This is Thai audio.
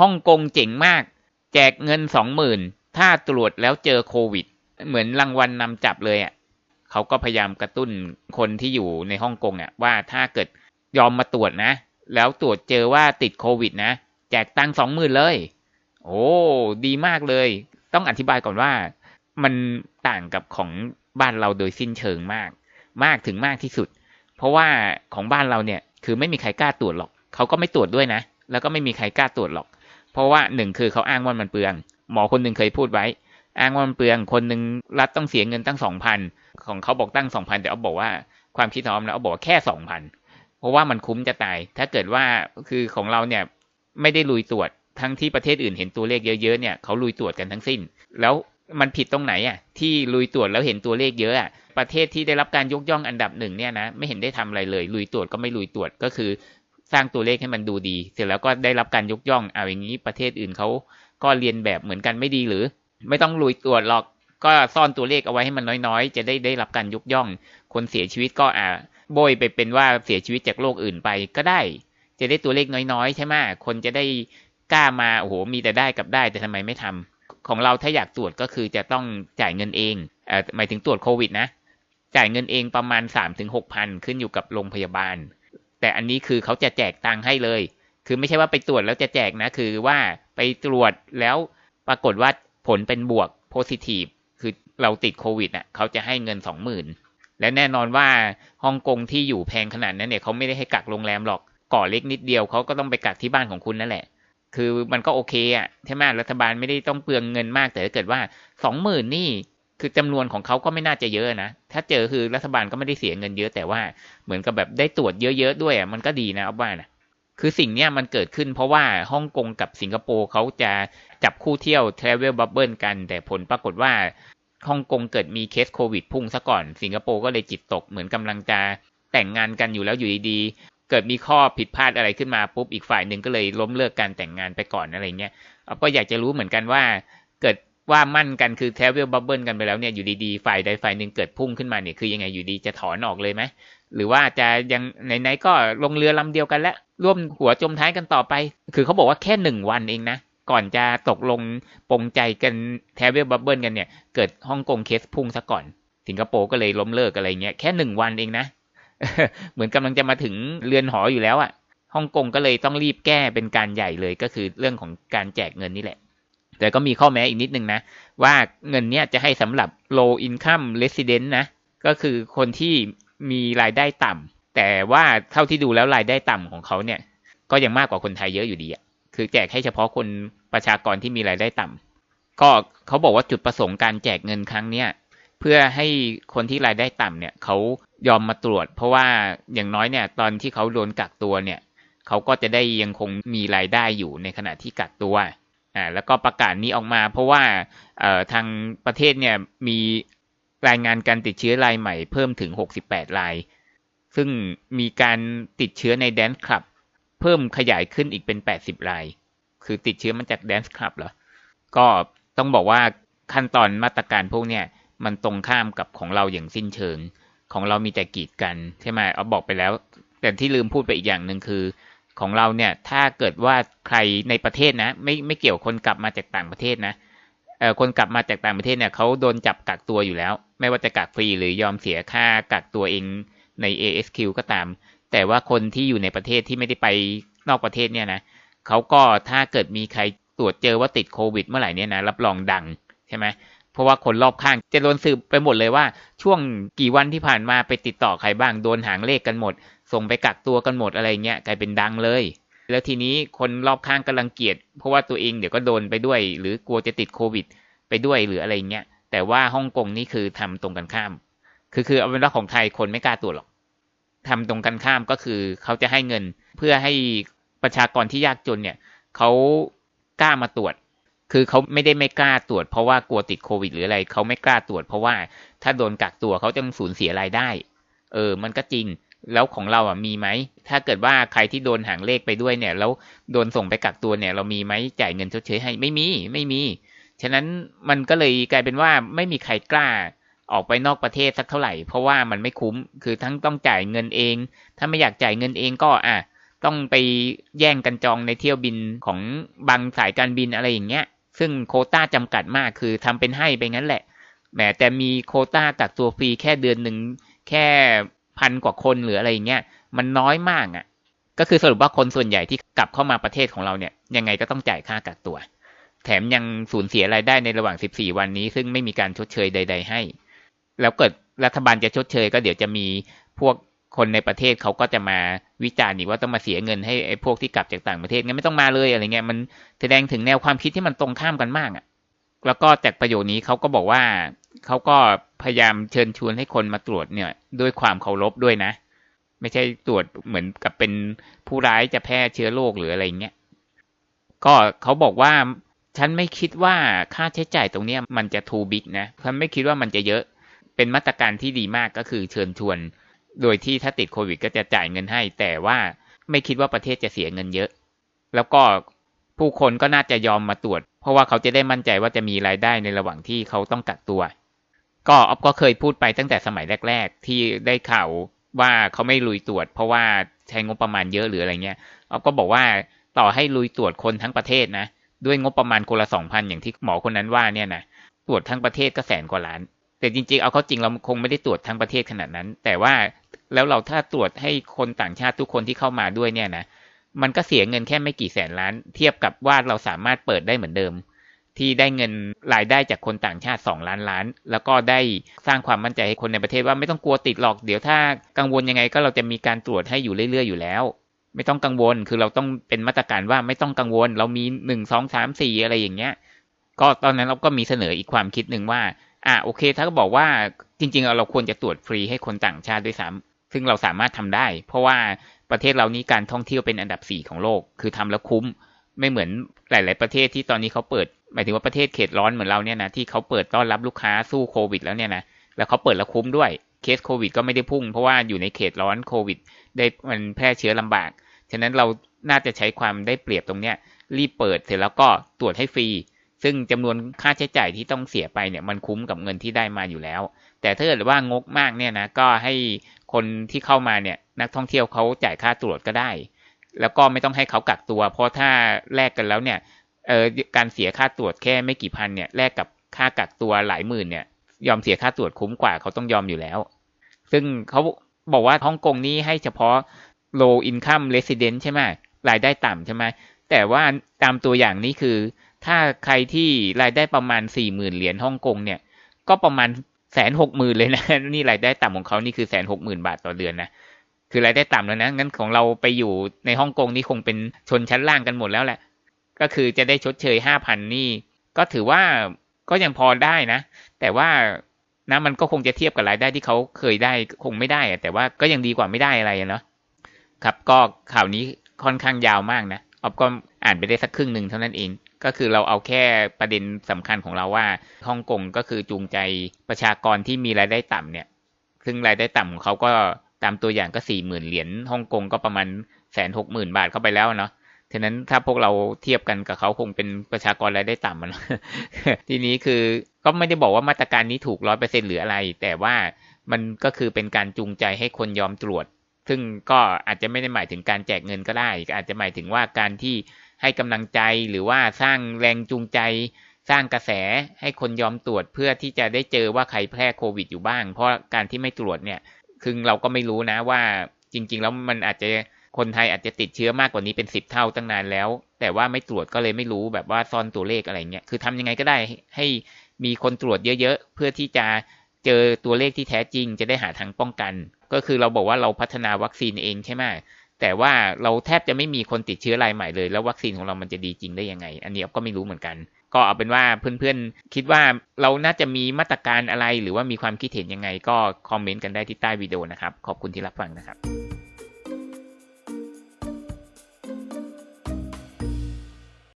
ฮ่องกงเจ๋งมาก แจกเงินสองหมื่นถ้าตรวจแล้วเจอโควิด เหมือนรางวัลนำจับเลยอะเขาก็พยายามกระตุ้นคนที่อยู่ในฮ่องกงอะว่าถ้าเกิดยอมมาตรวจนะ แล้วตรวจเจอว่าติดโควิดนะ แจกตังสองหมื่นเลย โอ้ดีมากเลย ต้องอธิบายก่อนว่า มันต่างกับของบ้านเราโดยสิ้นเชิงมาก มากถึงมากที่สุด เพราะว่าของบ้านเราเนี่ยคือไม่มีใครกล้าตรวจหรอก เขาก็ไม่ตรวจด้วยนะ แล้วก็ไม่มีใครกล้าตรวจหรอก เพราะว่าหนึ่งคือเขาอ้างว่ามันเปลือง หมอคนหนึ่งเคยพูดไว้ อ้างว่ามันเปลืองคนหนึ่งรัฐต้องเสียเงินตั้งสองพันของเขาบอกตั้งสองพันแต่เอาบอกว่าความคิดของเขาเอาบอกว่าแค่สองพันเพราะว่ามันคุ้มจะตาย ถ้าเกิดว่าคือของเราเนี่ยไม่ได้ลุยตรวจทั้งที่ประเทศอื่นเห็นตัวเลขเยอะๆเนี่ยเขาลุยตรวจกันทั้งสิ้น แล้วมันผิดตรงไหนอะที่ลุยตรวจแล้วเห็นตัวเลขเยอะอะประเทศที่ได้รับการยกย่องอันดับหนึ่งเนี่ยนะไม่เห็นได้ทำอะไรเลย ลุยตรวจก็ไม่ลุยตรวจก็คือ สร้างตัวเลขให้มันดูดี เสร็จแล้วก็ได้รับการยกย่องเอาอย่างนี้ประเทศอื่นเขาก็เรียนแบบเหมือนกันไม่ดีหรือ ไม่ต้องลุยตรวจหรอกก็ซ่อนตัวเลขเอาไว้ให้มันน้อยๆ จะได้ได้รับการยกย่อง คนเสียชีวิตก็อ่าโบยไปเป็นว่าเสียชีวิตจากโรคอื่นไปก็ได้ จะได้ตัวเลขน้อยๆ ใช่ไหมคนจะได้กล้ามาโอ้โหมีแต่ได้กับได้แต่ทำไมไม่ทำของเราถ้าอยากตรวจก็คือจะต้องจ่ายเงินเองเอ่อหมายถึงตรวจโควิดนะจ่ายเงินเองประมาณ3ามถึงหกพันขึ้นอยู่กับโรงพยาบาล แต่อันนี้คือเขาจะแจกตังค์ให้เลย คือไม่ใช่ว่าไปตรวจแล้วจะแจกนะ คือว่าไปตรวจแล้วปรากฏว่าผลเป็นบวก positive คือเราติดโควิดอะเขาจะให้เงินสองหมื่นและแน่นอนว่าฮ่องกงที่อยู่แพงขนาดนั้นเนี่ยเขาไม่ได้ให้กักโรงแรมหรอกก่อเล็กนิดเดียวเขาก็ต้องไปกักที่บ้านของคุณนั่นแหละ คือมันก็โอเคอะใช่ไหมรัฐบาลไม่ได้ต้องเปลืองเงินมากแต่ถ้าเกิดว่าสองหมื่นนี่ คือจำนวนของเขาก็ไม่น่าจะเยอะนะ ถ้าเจอคือรัฐบาลก็ไม่ได้เสียเงินเยอะแต่ว่าเหมือนกับแบบได้ตรวจเยอะๆด้วยอะมันก็ดีนะเอาว่านะคือสิ่งเนี้ยมันเกิดขึ้นเพราะว่าฮ่องกงกับสิงคโปร์เขาจะจับคู่เที่ยว Travel Bubble กัน แต่ผลปรากฏว่าฮ่องกงเกิดมีเคสโควิดพุ่งซะก่อน สิงคโปร์ก็เลยจิตตกเหมือนกำลังจะแต่งงานกันอยู่แล้วอยู่ดีๆ เกิดมีข้อผิดพลาดอะไรขึ้นมาปุ๊บอีกฝ่ายหนึ่งก็เลยล้มเลิกการแต่งงานไปก่อนอะไรเงี้ยก็อยากจะรู้เหมือนกันว่าเกิด ว่ามั่นกันคือ Travel Bubble กันไปแล้วเนี่ยอยู่ดีๆฝ่ายใดฝ่ายหนึ่งเกิดพุ่งขึ้นมาเนี่ยคือยังไงอยู่ดีจะถอนออกเลยไหมหรือว่าจะยังไหนๆก็ลงเรือลำเดียวกันแล้วร่วมหัวจมท้ายกันต่อไป คือเขาบอกว่าแค่หนึ่งวันเองนะ ก่อนจะตกลงปรงใจกันแทเวลบับเบิลกันเนี่ยเกิดฮ่องกงเคสพุ่งซะก่อน สิงคโปร์ก็เลยล้มเลิกอะไรเงี้ยแค่หนึ่งวันเองนะ เหมือนกำลังจะมาถึงเรือนหออยู่แล้วอะ่ะฮ่องกงก็เลยต้องรีบแก้เป็นการใหญ่เลยก็คือเรื่องของการแจกเงินนี่แหละ แต่ก็มีข้อแม้อีกนิดนึงนะ ว่าเงินเนี้ยจะให้สำหรับ low income resident นะ ก็คือคนที่มีรายได้ต่ำแต่ว่าเท่าที่ดูแล้วรายได้ต่ำของเขาเนี่ย ก็ยังมากกว่าคนไทยเยอะอยู่ดีอะคือแจกให้เฉพาะคนประชากรที่มีรายได้ต่ำก็เขาบอกว่าจุดประสงค์การแจกเงินครั้งเนี้ยเพื่อให้คนที่รายได้ต่ำเนี่ยเขายอมมาตรวจ เพราะว่าอย่างน้อยเนี่ย ตอนที่เขาโดนกักตัวเนี่ยเขาก็จะได้ยังคงมีรายได้อยู่ในขณะที่กักตัว อ่าแล้วก็ประกาศนี้ออกมา เพราะว่าเอ่อทางประเทศเนี่ยมีรายงานการติดเชื้อรายใหม่เพิ่มถึง 68 ราย ซึ่งมีการติดเชื้อในแดนซ์คลับ เพิ่มขยายขึ้นอีกเป็น 80 ราย คือติดเชื้อมาจากแดนซ์คลับเหรอ ก็ต้องบอกว่าขั้นตอนมาตรการพวกเนี้ยมันตรงข้ามกับของเราอย่างสิ้นเชิง ของเรามีแต่กีดกันใช่ไหมเอาบอกไปแล้ว แต่ที่ลืมพูดไปอีกอย่างหนึ่งคือ ของเราเนี่ยถ้าเกิดว่าใครในประเทศนะ ไม่ไม่เกี่ยวคนกลับมาจากต่างประเทศนะเอ่อคนกลับมาจากต่างประเทศเนี่ยเขาโดนจับกักตัวอยู่แล้ว ไม่ว่าจะกักฟรีหรือยอมเสียค่ากักตัวเองใน ASQ ก็ตาม แต่ว่าคนที่อยู่ในประเทศที่ไม่ได้ไปนอกประเทศเนี่ยนะเขาก็ถ้าเกิดมีใครตรวจเจอว่าติดโควิดเมื่อไหร่เนี่ยนะรับรองดังใช่ไหม เพราะว่าคนรอบข้างจะโดนสืบไปหมดเลยว่า ช่วงกี่วันที่ผ่านมาไปติดต่อใครบ้างโดนหางเลขกันหมด ส่งไปกักตัวกันหมดอะไรเงี้ยกลายเป็นดังเลย แล้วทีนี้คนรอบข้างกำลังเกียด เพราะว่าตัวเองเดี๋ยวก็โดนไปด้วย หรือกลัวจะติดโควิด ไปด้วยหรืออะไรเงี้ยแต่ว่าฮ่องกงนี่คือทำตรงกันข้าม คือคือเอาเป็นว่าของไทยคนไม่กล้าตรวจหรอกทำตรงกันข้ามก็คือเขาจะให้เงินเพื่อให้ประชากรที่ยากจนเนี่ยเขากล้ามาตรวจ คือเขาไม่ได้ไม่กล้าตรวจเพราะว่ากลัวติดโควิด หรืออะไรเขาไม่กล้าตรวจ เพราะว่าถ้าโดนกักตัวเขาจะสูญเสียรายได้ เออ มันก็จริง แล้วของเราอะมีไหม ถ้าเกิดว่าใครที่โดนหางเลขไปด้วยเนี่ย แล้วโดนส่งไปกักตัวเนี่ย เรามีไหมจ่ายเงินชดเชยให้ไม่มีไม่มี ฉะนั้นมันก็เลยกลายเป็นว่าไม่มีใครกล้าออกไปนอกประเทศสักเท่าไหร่ เพราะว่ามันไม่คุ้ม คือทั้งต้องจ่ายเงินเอง ถ้าไม่อยากจ่ายเงินเองก็อะต้องไปแย่งกันจองในเที่ยวบินของบางสายการบินอะไรอย่างเงี้ย ซึ่งโคต้าจำกัดมากคือทำเป็นให้ไปงั้นแหละแหมแต่มีโคต้ากักตัวฟรีแค่เดือนหนึ่งแค่พันกว่าคนหรืออะไรอย่างเงี้ยมันน้อยมากอะ่ะ ก็คือสรุปว่าคนส่วนใหญ่ที่กลับเข้ามาประเทศของเราเนี่ย ยังไงก็ต้องจ่ายค่ากักตัว แถมยังสูญเสียรายได้ในระหว่าง 14 วันนี้ ซึ่งไม่มีการชดเชยใด ๆ ให้ แล้วเกิดรัฐบาลจะชดเชยก็เดี๋ยวจะมีพวก คนในประเทศเขาก็จะมาวิจารณ์อีกว่าต้องมาเสียเงินให้ไอ้พวกที่กลับจากต่างประเทศงั้นไม่ต้องมาเลยอะไรเงี้ยมันแสดงถึงแนวความคิดที่มันตรงข้ามกันมากอะแล้วก็จากประโยคนี้เขาก็บอกว่าเขาก็พยายามเชิญชวนให้คนมาตรวจเนี่ยด้วยความเคารพด้วยนะ ไม่ใช่ตรวจเหมือนกับเป็นผู้ร้ายจะแพร่เชื้อโรคหรืออะไรเงี้ยก็เขาบอกว่าฉันไม่คิดว่าค่าใช้จ่ายตรงเนี้ยมันจะทูบิ๊กนะฉันไม่คิดว่ามันจะเยอะเป็นมาตรการที่ดีมากก็คือเชิญชวน โดยที่ถ้าติดโควิด ก็จะจ่ายเงินให้ แต่ว่าไม่คิดว่าประเทศจะเสียเงินเยอะ แล้วก็ผู้คนก็น่าจะยอมมาตรวจ เพราะว่าเขาจะได้มั่นใจว่าจะมีรายได้ในระหว่างที่เขาต้องกักตัว ก็ออฟก็เคยพูดไปตั้งแต่สมัยแรก ๆ ที่ได้ข่าวว่าเขาไม่ลุยตรวจ เพราะว่าใช้งบประมาณเยอะหรืออะไรเงี้ยออฟก็บอกว่าต่อให้ลุยตรวจคนทั้งประเทศนะด้วยงบประมาณคนละสองพันอย่างที่หมอคนนั้นว่าเนี่ยนะตรวจทั้งประเทศก็แสนกว่าล้าน แต่จริงๆเอาเขาจริงเราคงไม่ได้ตรวจทั้งประเทศขนาดนั้น แต่ว่า แล้วเราถ้าตรวจให้คนต่างชาติทุกคนที่เข้ามาด้วยเนี่ยนะมันก็เสียเงินแค่ไม่กี่แสนล้าน เทียบกับว่าเราสามารถเปิดได้เหมือนเดิม ที่ได้เงินรายได้จากคนต่างชาติ 2 ล้านล้าน แล้วก็ได้สร้างความมั่นใจให้คนในประเทศว่าไม่ต้องกลัวติดหรอกเดี๋ยวถ้ากังวลยังไงก็เราจะมีการตรวจให้อยู่เรื่อยๆอยู่แล้ว ไม่ต้องกังวลคือเราต้องเป็นมาตรการว่าไม่ต้องกังวล เรามีหนึ่งสองสามสี่อะไรอย่างเงี้ยก็ตอนนั้นเราก็มีเสนออีกความคิดหนึ่งว่าอะโอเค ถ้าก็บอกว่าจริง ๆ เราควรจะตรวจฟรีให้คนต่างชาติด้วยซ้ำ ซึ่งเราสามารถทำได้ เพราะว่าประเทศเรานี้การท่องเที่ยวเป็นอันดับสี่ของโลก คือทำแล้วคุ้ม ไม่เหมือนหลาย ๆ ประเทศที่ตอนนี้เขาเปิด หมายถึงว่าประเทศเขตร้อนเหมือนเราเนี่ยนะที่เขาเปิดต้อนรับลูกค้าสู้โควิด แล้วเนี่ยนะแล้วเขาเปิดแล้วคุ้มด้วยเคสโควิด ก็ไม่ได้พุ่ง เพราะว่าอยู่ในเขตร้อนโควิด ได้มันแพร่เชื้อลำบาก ฉะนั้นเราน่าจะใช้ความได้เปรียบตรงเนี้ยรีบเปิดเสร็จแล้วก็ตรวจให้ฟรีซึ่งจำนวนค่าใช้จ่ายที่ต้องเสียไปเนี่ยมันคุ้มกับเงินที่ได้มาอยู่แล้ว แต่ถ้าเกิดว่างกมากเนี่ยนะก็ให้ คนที่เข้ามาเนี่ยนักท่องเที่ยวเขาจ่ายค่าตรวจก็ได้ แล้วก็ไม่ต้องให้เขากักตัว เพราะถ้าแลกกันแล้วเนี่ยเออการเสียค่าตรวจแค่ไม่กี่พันเนี่ยแลกกับค่ากักตัวหลายหมื่นเนี่ย ยอมเสียค่าตรวจคุ้มกว่าเขาต้องยอมอยู่แล้ว ซึ่งเขาบอกว่าฮ่องกงนี้ให้เฉพาะ low income resident ใช่ไหมรายได้ต่ำใช่ไหมแต่ว่าตามตัวอย่างนี้คือ ถ้าใครที่รายได้ประมาณสี่หมื่นเหรียญฮ่องกงเนี่ย ก็ประมาณ แสนหกหมื่นเลยนะ นี่รายได้ต่ำของเขานี่คือแสนหกหมื่นบาทต่อเดือนนะคือรายได้ต่ำแล้วนะงั้นของเราไปอยู่ในฮ่องกงนี่คงเป็นชนชั้นล่างกันหมดแล้วแหละ ก็คือจะได้ชดเชยห้าพันนี่ ก็ถือว่าก็ยังพอได้นะ แต่ว่านะมันก็คงจะเทียบกับรายได้ที่เขาเคยได้คงไม่ได้แต่ว่าก็ยังดีกว่าไม่ได้อะไรเนาะครับก็ข่าวนี้ค่อนข้างยาวมากนะออฟก็อ่านไปได้สักครึ่งหนึ่งเท่านั้นเอง ก็คือเราเอาแค่ประเด็นสำคัญของเราว่าฮ่องกงก็คือจูงใจประชากรที่มีรายได้ต่ำเนี่ย ซึ่งรายได้ต่ำของเขาก็ตามตัวอย่างก็สี่หมื่นเหรียญฮ่องกงก็ประมาณแสนหกหมื่นบาทเข้าไปแล้วเนาะฉะนั้นถ้าพวกเราเทียบกันกับเขาคงเป็นประชากรรายได้ต่ำมันทีนี้คือก็ไม่ได้บอกว่ามาตรการนี้ถูกร้อยเปอร์เซ็นหรืออะไร แต่ว่ามันก็คือเป็นการจูงใจให้คนยอมตรวจ ซึ่งก็อาจจะไม่ได้หมายถึงการแจกเงินก็ได้ อาจจะหมายถึงว่าการที่ ให้กำลังใจหรือว่าสร้างแรงจูงใจ สร้างกระแสให้คนยอมตรวจเพื่อที่จะได้เจอว่าใครแพร่โควิดอยู่บ้าง เพราะการที่ไม่ตรวจเนี่ยคือเราก็ไม่รู้นะว่าจริง ๆ แล้วมันอาจจะคนไทยอาจจะติดเชื้อมากกว่านี้เป็นสิบเท่าตั้งนานแล้ว แต่ว่าไม่ตรวจก็เลยไม่รู้แบบว่าซ่อนตัวเลขอะไรเงี้ยคือทำยังไงก็ได้ให้มีคนตรวจเยอะๆเพื่อที่จะเจอตัวเลขที่แท้จริง จะได้หาทางป้องกัน ก็คือเราบอกว่าเราพัฒนาวัคซีนเองใช่ไหม แต่ว่าเราแทบจะไม่มีคนติดเชื้อรายใหม่เลย แล้ววัคซีนของเรามันจะดีจริงได้ยังไง อันนี้ก็ไม่รู้เหมือนกัน ก็เอาเป็นว่าเพื่อนๆ คิดว่าเราน่าจะมีมาตรการอะไร หรือว่ามีความคิดเห็นยังไง ก็คอมเมนต์กันได้ที่ใต้วิดีโอนะครับ ขอบคุณที่รับฟังนะครับ